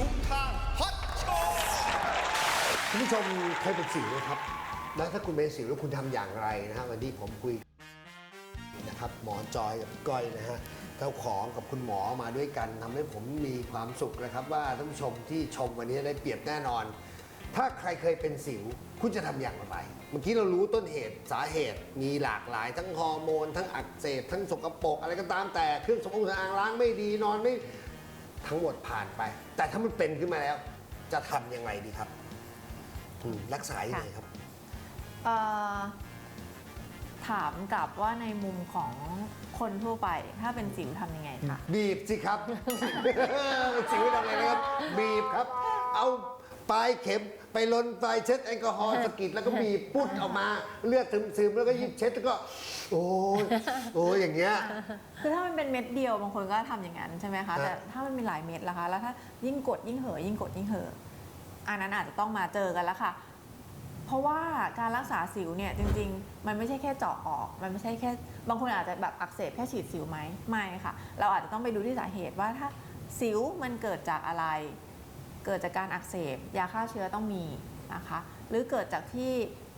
ชุมทางฮอตโชว์คุณผู้ชมเคยเป็นสิวไหมครับ แล้วถ้าคุณเป็นสิวแล้วคุณทำอย่างไรนะฮะวันนี้ผมคุยนะครับหมอจอยกับก้อยนะฮะเจ้าของกับคุณหมอมาด้วยกันทำให้ผมมีความสุขนะครับ ว่าท่านผู้ชมที่ชมวันนี้ได้เปรียบแน่นอน ถ้าใครเคยเป็นสิวคุณจะทำอย่างไร เมื่อกี้เรารู้ต้นเหตุสาเหตุมีหลากหลาย ทั้งฮอร์โมน ทั้งอักเสบทั้งสกปรกอะไรก็ตามแต่เครื่องสำอางสำอางล้างไม่ดีนอนไม่ ทั้งหมดผ่านไป แต่ถ้ามันเป็นขึ้นมาแล้ว จะทำยังไงดีครับอืมรักษายังไงครับ เอ่อถามกลับว่าในมุมของคนทั่วไป ถ้าเป็นสิวทำยังไงคะ บีบสิครับ สิวทำไงนะครับ บีบครับ เอา ปลายเข็มไปลนปลายเช็ดแอลกอฮอล์สะกิดแล้วก็บีบปุ๊ดออกมาเลือดซึมๆแล้วก็ยิบเช็ดแล้วก็ โอ้ยโอ้ยอย่างเงี้ย คือถ้ามันเป็นเม็ดเดียวบางคนก็ทำอย่างนั้นใช่ไหมครัคะบแต่ถ้ามันมีหลายเม็ดล่ะคะ แล้วถ้ายิ่งกดยิ่งเห่อะยิ่งกดยิ่งเห่อะอันนั้นอาจจะต้องมาเจอกันแล้วค่ะ เพราะว่าการรักษาสิวเนี่ยจริง ๆ มันไม่ใช่แค่เจาะออก มันไม่ใช่แค่ บางคนอาจจะแบบอักเสบแค่ฉีดสิวไหมไม่ค่ะ เราอาจจะต้องไปดูที่สาเหตุว่าถ้าสิวมันเกิดจากอะไร เกิดจากการอักเสบ ยาฆ่าเชื้อต้องมีนะคะ หรือเกิดจากที่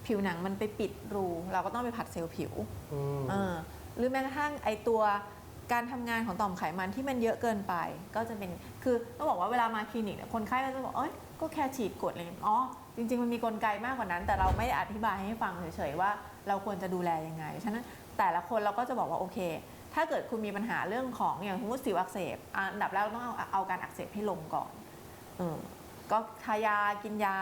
ผิวหนังมันไปปิดรู เราก็ต้องไปผัดเซลล์ผิวอืม เออหรือแม้กระทั่งไอตัวการทำงานของต่อมไขมันที่มันเยอะเกินไป ก็จะเป็นคือต้องบอกว่าเวลามาคลินิกเนี่ยคนไข้ก็จะบอกเอ้ยก็แค่ฉีดกดอะไรอย่างเงี้ยอ๋อจริง ๆ มันมีกลไกมากกว่านั้น แต่เราไม่ได้อธิบายให้ฟังเฉยๆว่าเราควรจะดูแลยังไงฉะนั้นแต่ละคนเราก็จะบอกว่าโอเค ถ้าเกิดคุณมีปัญหาเรื่องของอย่างสมมติสิวอักเสบอะอันดับแรกเราต้องเอาเอาการอักเสบให้ลงก่อน เออก็ทายากินยา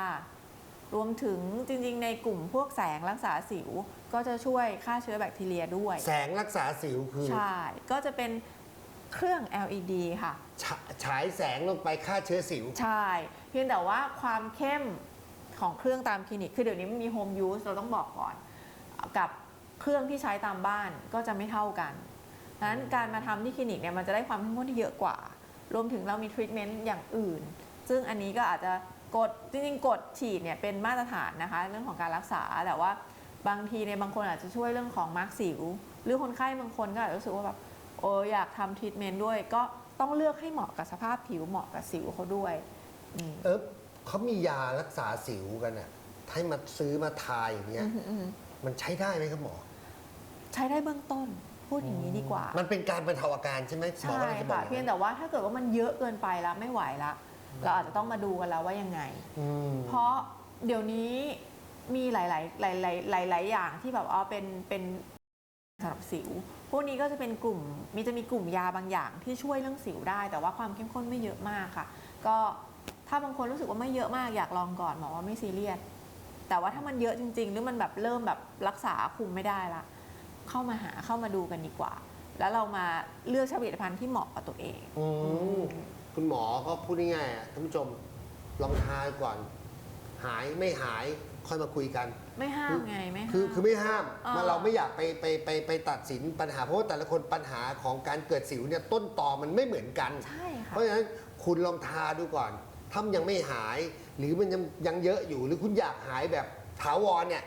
รวมถึงจริงๆ ในกลุ่มพวกแสงรักษาสิว ก็จะช่วยฆ่าเชื้อแบคทีเรียด้วย แสงรักษาสิวคือใช่ ก็จะเป็นเครื่อง LED ค่ะ ฉะฉายแสงลงไปฆ่าเชื้อสิว ใช่ เพียงแต่ว่าความเข้มของเครื่องตามคลินิก คือเดี๋ยวนี้มันมีโฮมยูสเราต้องบอกก่อน กับเครื่องที่ใช้ตามบ้านก็จะไม่เท่ากันดังนั้นการมาทำที่คลินิกเนี่ยมันจะได้ความเข้มข้นที่เยอะกว่า รวมถึงเรามีทรีทเมนต์อย่างอื่น ซึ่งอันนี้ก็อาจจะกดจริงๆกดฉีดเนี่ยเป็นมาตรฐานนะคะ เรื่องของการรักษาแต่ว่าบางทีในยบางคนอาจจะช่วยเรื่องของมาร์กสิว หรือคนไข้บางคนก็อาจจะรู้สึกว่าแบบโอ้อยากทำทรีทเมนต์ด้วย ก็ต้องเลือกให้เหมาะกับสภาพผิวเหมาะกับสิวเขาด้วยอืมเออเขามียารักษาสิวกันอะให้มาซื้อมาทายอย่างเงี้ย อืมมันใช้ได้ไหมครับหมอใช้ได้เบื้องต้นพูดอย่างนี้ดีกว่า มันเป็นการบรรเทาอาการใช่ไหมหมอใช่กำลังจะบอค่ะกเพียงแต่ว่าถ้าเกิดว่ามันเยอะเกินไปแล้วไม่ไหวละ เราอาจจะต้องมาดูกันแล้วว่ายังไงอืมเพราะเดี๋ยวนี้มีหลาย ๆ หลาย ๆ หลาย ๆ อย่างที่แบบอ๋อเป็นเป็นสำหรับสิว พวกนี้ก็จะเป็นกลุ่มมีจะมีกลุ่มยาบางอย่างที่ช่วยเรื่องสิวได้ แต่ว่าความเข้มข้นไม่เยอะมากค่ะ ก็ถ้าบางคนรู้สึกว่าไม่เยอะมากอยากลองก่อนหมอว่าไม่ซีเรียสแต่ว่าถ้ามันเยอะจริง ๆ หรือมันแบบเริ่มแบบรักษาคุมไม่ได้ละเข้ามาหาเข้ามาดูกันดีกว่า แล้วเรามาเลือกใช้ผลิตภัณฑ์ที่เหมาะกับตัวเองอืม คุณหมอก็พูดง่ายๆอะท่านผู้ชมลองทายก่อน หายไม่หายค่อยมาคุยกัน ไม่ห้ามไงไม่ห้าม คือคือไม่ห้ามเออ มาเราไม่อยากไปไปไปไปตัดสินปัญหา เพราะว่าแต่ละคนปัญหาของการเกิดสิวเนี่ยต้นตอมันไม่เหมือนกัน ใช่ค่ะเพราะฉะนั้นคุณลองทาดูก่อน ถ้ามันยังไม่หาย หรือมันยังยังเยอะอยู่ หรือคุณอยากหายแบบถาวรเนี่ย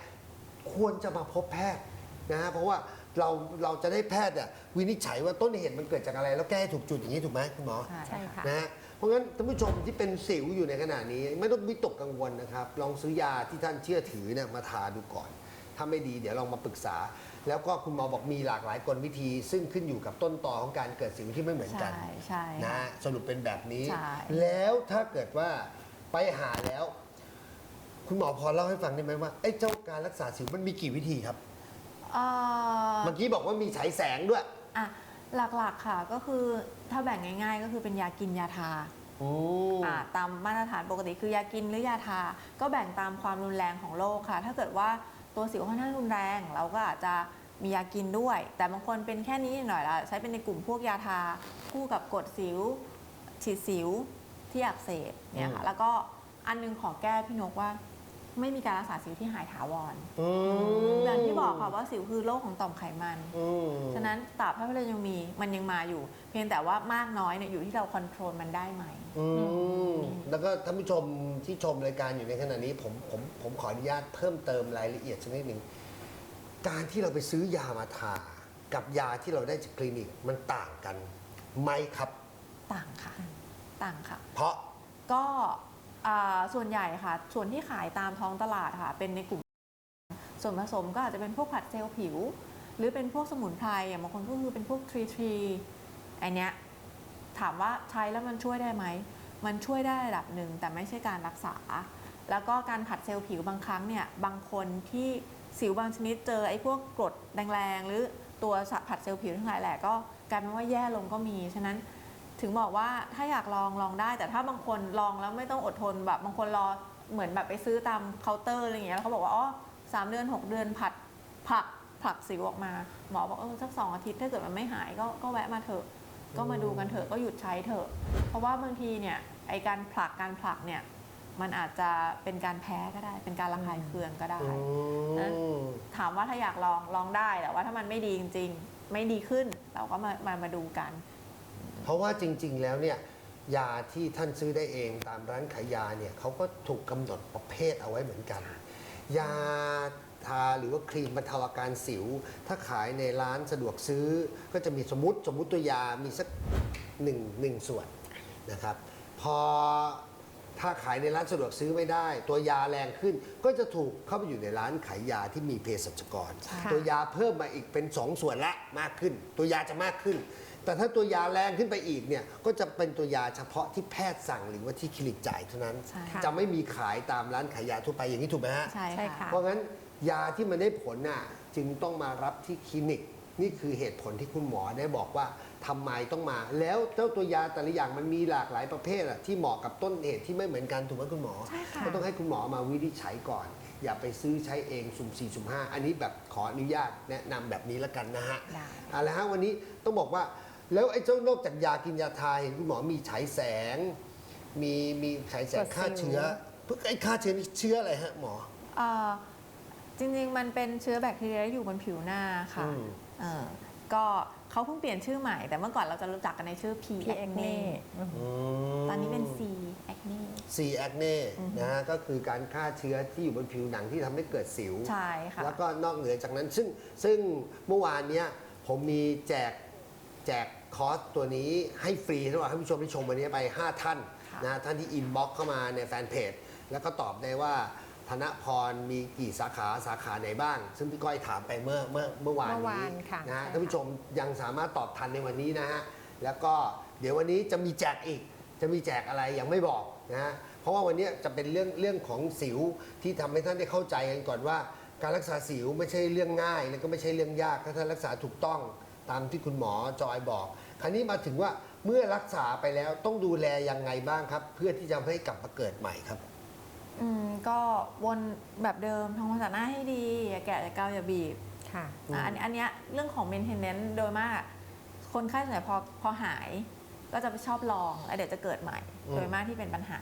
ควรจะมาพบแพทย์นะฮะ เพราะว่า เราเราจะได้แพทย์อะวินิจฉัยว่าต้นเหตุมันเกิดจากอะไร แล้วแก้ให้ถูกจุดอย่างนี้ถูกไหมคุณหมอใช่ค่ะ นะฮะเพราะงั้นท่านผู้ชมที่เป็นสิวอยู่ในขณะนี้ ไม่ต้องวิตกกังวลนะครับ ลองซื้อยาที่ท่านเชื่อถือเนี่ยมาทาดูก่อน ถ้าไม่ดีเดี๋ยวลองมาปรึกษา แล้วก็คุณหมอบอกมีหลากหลายกลวิธี ซึ่งขึ้นอยู่กับต้นตอของการเกิดสิวที่ไม่เหมือนกันใช่ใช่นะค่ะฮะสรุปเป็นแบบนี้ ใช่ แล้วถ้าเกิดว่าไปหาแล้ว คุณหมอพอเล่าให้ฟังได้ไหมว่าไอ้เจ้าการรักษาสิวมันมีกี่วิธีครับ เอ่อเมื่อกี้บอกว่ามีฉายแสงด้วย อะหลักๆค่ะก็คือถ้าแบ่งง่าย ๆ ก็คือเป็นยากินยาทาอืมอ่าตามมาตรฐานปกติคือยากินหรือยาทา ก็แบ่งตามความรุนแรงของโรคค่ะ ถ้าเกิดว่าตัวสิวค่อนข้างรุนแรง เราก็อาจจะมียากินด้วย แต่บางคนเป็นแค่นี้หน่อยละใช้เป็นในกลุ่มพวกยาทา คู่กับกดสิว ฉีดสิวที่อักเสบเนี่ยค่ะแล้วก็อันนึงขอแก้พี่นกว่า ไม่มีการรักษาสิวที่หายถาวรอืมอย่างที่บอกค่ะว่าสิวคือโรคของต่อมไขมัน อืม ฉะนั้นตราบเท่าที่เรายังมีมันยังมาอยู่ เพียงแต่ว่ามากน้อยเนี่ยอยู่ที่เราคอนโทรลมันได้ไหม อืมแล้วก็ท่านผู้ชมที่ชมรายการอยู่ในขณะนี้ผมผมผมขออนุญาตเพิ่มเติมรายละเอียดสักนิดหนึ่งการที่เราไปซื้อยามาทา กับยาที่เราได้จากคลินิกมันต่างกันไหมครับ ต่างค่ะ ต่างค่ะ เพราะ ก็ อ่าส่วนใหญ่ค่ะ ส่วนที่ขายตามท้องตลาดค่ะ เป็นในกลุ่ม ส่วนผสมก็อาจจะเป็นพวกผัดเซลล์ผิว หรือเป็นพวกสมุนไพรอย่างบางคนก็คือเป็นพวกทรีทรีอันเนี้ยถามว่าใช้แล้วมันช่วยได้ไหม มันช่วยได้ระดับหนึ่งแต่ไม่ใช่การรักษา แล้วก็การผัดเซลล์ผิวบางครั้งเนี่ย บางคนที่สิวบางชนิดเจอไอ้พวกกรดแรงๆหรือตัวผัดเซลล์ผิวทั้งหลายแหละก็กลายเป็นว่าแย่ลงก็มี ฉะนั้น ถึงบอกว่าถ้าอยากลองลองได้ แต่ถ้าบางคนลองแล้วไม่ต้องอดทนแบบบางคนรอเหมือนแบบไปซื้อตามเคาน์เตอร์อะไรอย่างเงี้ยแล้วเขาบอกว่าอ๋อสามเดือนหกเดือนผัดผลักผลักสิวออกมา หมอบอกเออสักสองอาทิตย์ถ้าเกิดมันไม่หายก็ก็แวะมาเถอะ ก็มาดูกันเถอะก็หยุดใช้เถอะ เพราะว่าบางทีเนี่ยไอการผลักการผลักเนี่ยมันอาจจะเป็นการแพ้ก็ได้ เป็นการระคายเคืองก็ได้อืนะมถามว่าถ้าอยากลองลองได้แต่ว่าถ้ามันไม่ดีจริง ๆ ไม่ดีขึ้นเราก็มามามาดูกัน เพราะว่าจริง ๆ แล้วเนี่ยยาที่ท่านซื้อได้เองตามร้านขายยาเนี่ยเขาก็ถูกกำหนดประเภทเอาไว้เหมือนกัน ยาทาหรือว่าครีมบรรเทาอาการสิว ถ้าขายในร้านสะดวกซื้อ ก็จะมีสมมติสมมติตัวยามีสักหนึ่งหนึ่งส่วนนะครับ พอถ้าขายในร้านสะดวกซื้อไม่ได้ ตัวยาแรงขึ้นก็จะถูกเข้าไปอยู่ในร้านขายยาที่มีเภสัชกรใช่ตัวยาเพิ่มมาอีกเป็น 2 ส่วนละมากขึ้น ตัวยาจะมากขึ้น แต่ถ้าตัวยาแรงขึ้นไปอีกเนี่ยก็จะเป็นตัวยาเฉพาะที่แพทย์สั่งหรือว่าที่คลินิกจ่ายเท่านั้น ใช่จะไม่มีขายตามร้านขายยาทั่วไปอย่างนี้ถูกไหมฮะ ใช่ใช่ค่ะ ค่ะ เพราะงั้นยาที่มันได้ผลน่ะจึงต้องมารับที่คลินิก นี่คือเหตุผลที่คุณหมอได้บอกว่าทำไมต้องมา แล้วเจ้าตัวยาแต่ละอย่างมันมีหลากหลายประเภทอะที่เหมาะกับต้นเหตุที่ไม่เหมือนกันถูกไหมคุณหมอใช่ค่ะ ก็ต้องให้คุณหมอมาวินิจฉัยก่อน อย่าไปซื้อใช้เองสุ่มสี่สุ่มห้าอันนี้แบบขออนุญาตแนะนำแบบนี้แล้วกันนะฮะได้ เอาละฮะวันนี้ต้องบอกว่า แล้วไอ้เจ้านอกจากยากินยาทาเห็นคุณหมอมีฉายแสง มีมีฉายแสงตรวจฆ่าสิวเชื้อไอ้ฆ่าเชื้อนี่เชื้ออะไรฮะหมอเอ่อจริงๆ มันเป็นเชื้อแบคทีเรียที่อยู่บนผิวหน้าค่ะอืม เออก็เขาเพิ่งเปลี่ยนชื่อใหม่ แต่เมื่อก่อนเราจะรู้จักกันในชื่อ P พี่เอ็ก acne เน่ตอนนี้เป็น C acne ซีแอคเน่นะฮะก็คือการฆ่าเชื้อที่อยู่บนผิวหนังที่ทำให้เกิดสิว ใช่ค่ะ แล้วก็นอกเหนือจากนั้นซึ่งซึ่งเมื่อวานเนี้ยผมมีแจก แจกคอร์สตัวนี้ให้ฟรีสำหรับท่านผู้ชมที่ชมวันนี้ไป 5 ท่านค่ะนะท่านที่อินบ็อกเข้ามาในแฟนเพจแล้วก็ตอบได้ว่าธนพรมีกี่สาขาสาขาไหนบ้าง ซึ่งพี่ก้อยถามไปเมื่อเมื่อเมื่อวานเมื่อวานี้นค่ะนะฮะใช่ค่ะ ท่านผู้ชมยังสามารถตอบทันในวันนี้นะฮะแล้วก็เดี๋ยววันนี้จะมีแจกอีก จะมีแจกอะไรยังไม่บอกนะฮะเพราะว่าวันนี้จะเป็นเรื่องเรื่องของสิวที่ทำให้ท่านได้เข้าใจกันก่อนว่า การรักษาสิวไม่ใช่เรื่องง่าย และก็ไม่ใช่เรื่องยากถ้าท่านรักษาถูกต้อง ตามที่คุณหมอจอยบอก คราวนี้มาถึงว่าเมื่อรักษาไปแล้วต้องดูแลยังไงบ้างครับ เพื่อที่จะไม่ให้กลับมาเกิดใหม่ครับ อืมก็วนแบบเดิมทำความสะอาดหน้าให้ดีอย่าแกะอย่าเกาอย่าบีบค่ะอะอันอันเนี้ยเรื่องของ maintenance โดยมากคนไข้ส่วนใหญ่พอพอหาย ก็จะไปชอบลองแล้วเดี๋ยวจะเกิดใหม่ อืม โดยมากที่เป็นปัญหา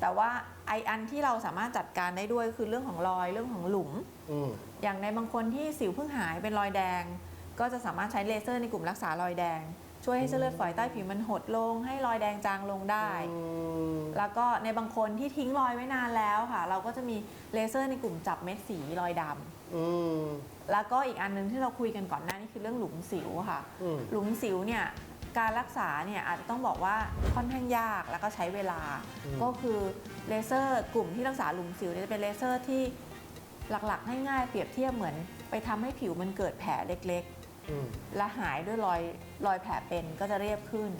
แต่ว่าไออันที่เราสามารถจัดการได้ด้วยคือเรื่องของรอยเรื่องของหลุม อืม อย่างในบางคนที่สิวเพิ่งหายเป็นรอยแดง ก็จะสามารถใช้เลเซอร์ในกลุ่มรักษารอยแดง ช่วยให้เส้นเลือดฝอยใต้ผิวมันหดลง ให้รอยแดงจางลงได้ แล้วก็ในบางคนที่ทิ้งรอยไว้นานแล้วค่ะ เราก็จะมีเลเซอร์ในกลุ่มจับเม็ดสีรอยดำอืมแล้วก็อีกอันหนึงที่เราคุยกันก่อนหน้านี้คือเรื่องหลุมสิวค่ะอืมหลุมสิวเนี่ยการรักษาเนี่ยอาจจะต้องบอกว่าค่อนข้างยากแล้วก็ใช้เวลาอืมก็คือเลเซอร์กลุ่มที่รักษาหลุมสิวเนี่ยจะเป็นเลเซอร์ที่หลักๆง่ายๆเปรียบเทียบเหมือน ไปทำให้ผิวมันเกิดแผลเล็กอืมๆ และหายด้วยรอยรอยแผลเป็นก็จะเรียบขึ้น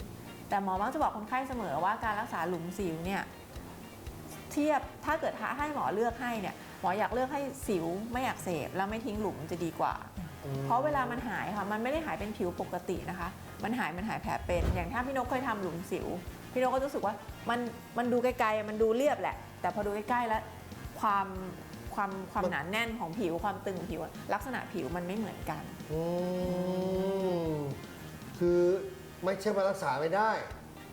แต่หมอมักจะบอกคนไข้เสมอว่าการรักษาหลุมสิวเนี่ยเทียบถ้าเกิดให้หมอเลือกให้เนี่ยหมออยากเลือกให้สิวไม่อักเสบแล้วไม่ทิ้งหลุมจะดีกว่า เพราะเวลามันหายค่ะมันไม่ได้หายเป็นผิวปกตินะคะ มันหายมันหายแผลเป็นอย่างถ้าพี่นกเคยทำหลุมสิว พี่นกก็รู้สึกว่ามันมันดูไกลๆมันดูเรียบแหละ แต่พอดูใกล้ๆแล้วความ ความความหนาแน่นของผิวความตึงผิวลักษณะผิวมันไม่เหมือนกัน อืมคือไม่ใช่ว่ารักษาไม่ได้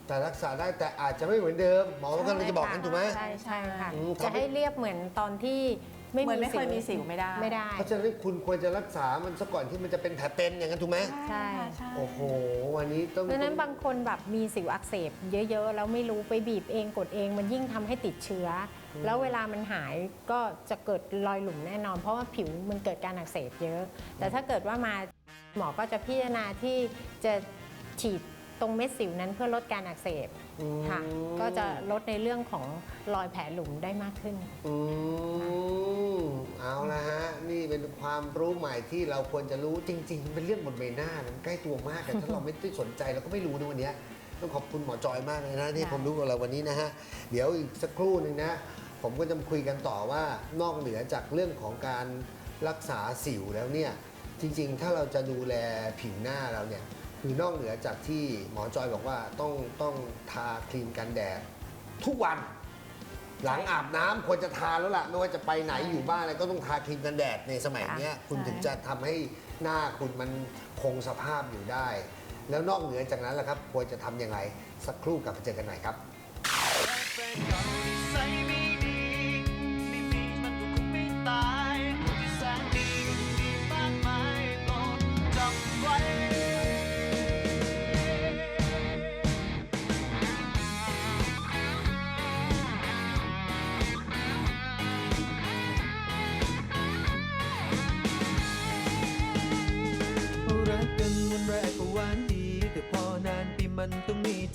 แต่รักษาได้แต่อาจจะไม่เหมือนเดิมหมอก็เลยจะบอกกันถูกไหม ใช่ใช่ค่ะ อืมจะให้เรียบเหมือนตอนที่ ไม่เหมือนไม่เคยมีสิวไม่ได้ไม่ได้ เพราะฉะนั้นคุณควรจะรักษามันซะก่อนที่มันจะเป็นแผลเป็นอย่างนั้นถูกไหมใช่ ใช่ โอ้โห วันนี้ต้องเพราะฉะนั้นบางคนแบบมีสิวอักเสบเยอะ ๆ แล้วไม่รู้ไปบีบเองกดเองมันยิ่งทำให้ติดเชื้ออแล้วเวลามันหายก็จะเกิดรอยหลุมแน่นอน เพราะว่าผิวมันเกิดการอักเสบเยอะ แต่ถ้าเกิดว่ามาหมอก็จะพิจารณาที่จะฉีด ตรงเม็ดสิวนั้นเพื่อลดการอักเสบค่ะ ก็จะลดในเรื่องของรอยแผลหลุมได้มากขึ้น อืมเอาละฮะ นี่เป็นความรู้ใหม่ที่เราควรจะรู้จริง ๆ เป็นเรื่องบนใบหน้านะมันใกล้ตัวมากแต่ถ้าเราไม่ได้สนใจเราก็ไม่รู้ในวันเนี้ยต้องขอบคุณหมอจอยมากเลยนะที่ค่ะ ผมรู้กับเราวันนี้นะฮะ เดี๋ยวอีกสักครู่หนึ่งนะ ผมก็จะมาคุยกันต่อว่านอกเหนือจากเรื่องของการรักษาสิวแล้วเนี่ย จริง ๆ ถ้าเราจะดูแลผิวหน้าเราเนี่ย คือนอกเหนือจากที่หมอจอยบอกว่าต้องต้องทาครีมกันแดดทุกวัน หลังอาบน้ำควรจะทาแล้วล่ะไม่ว่าจะไปไหนอยู่บ้านอะไรก็ต้องทาครีมกันแดดในสมัยเนี้ยค่ะคุณใช่ถึงจะทำให้หน้าคุณมันคงสภาพอยู่ได้ แล้วนอกเหนือจากนั้นล่ะครับ ควรจะทำยังไงสักครู่กลับมาเจอกันใหม่ครับ แฟนเก่า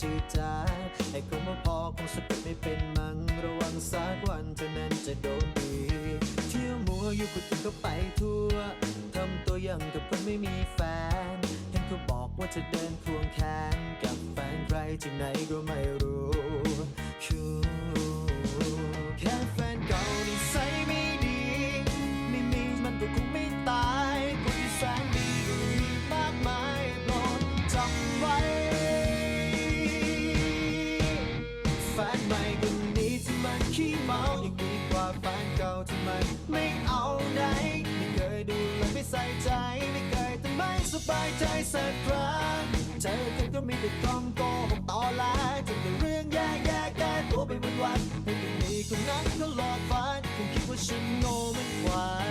จืดจางไอ้คำว่าพอคงสะกดไม่เป็นมั้งระวังสักวันเธอนั้นจะโดนดีเที่ยวมัวอยู่คนอื่นก็ไปทั่วทำตัวอย่างกับคนไม่มีแฟนเห็นเขาบอกว่าจะเดินควงแขนกับแฟนใครที่ไหนก็ไม่รู้ บายใจสักครั้งเจอกันก็มีแต่คำโกหกต่อลายจนแต่เรื่องแย่ๆแก้ตัวไปวันๆแต่ยังมีคนนั้นเขาหลอกฝันคงคิดว่าฉันโง่เหมันควาย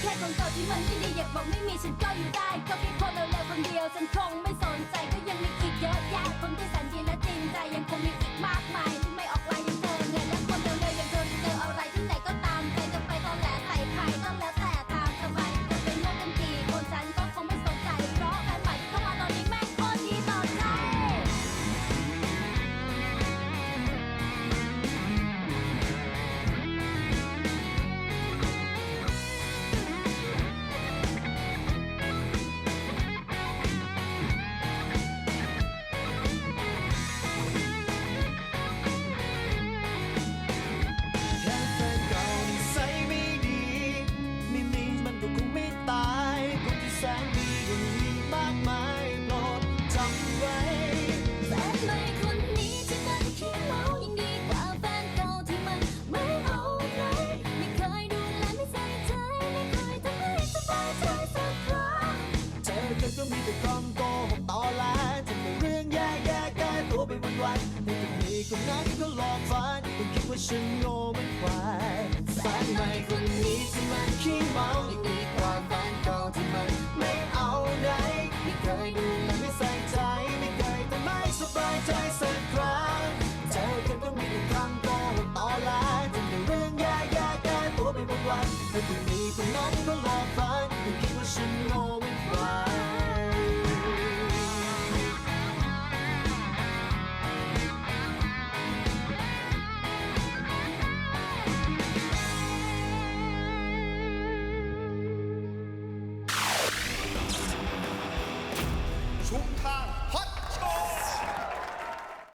แค่คนเก่าที่มันไม่ดีอยากบอกไม่มีฉันก็อยู่ได้ก็แค่คนเร็วๆคนเดียวฉันคงไม่สนใจก็ยังมีอีกเยอะแยะคนที่แสนดีและ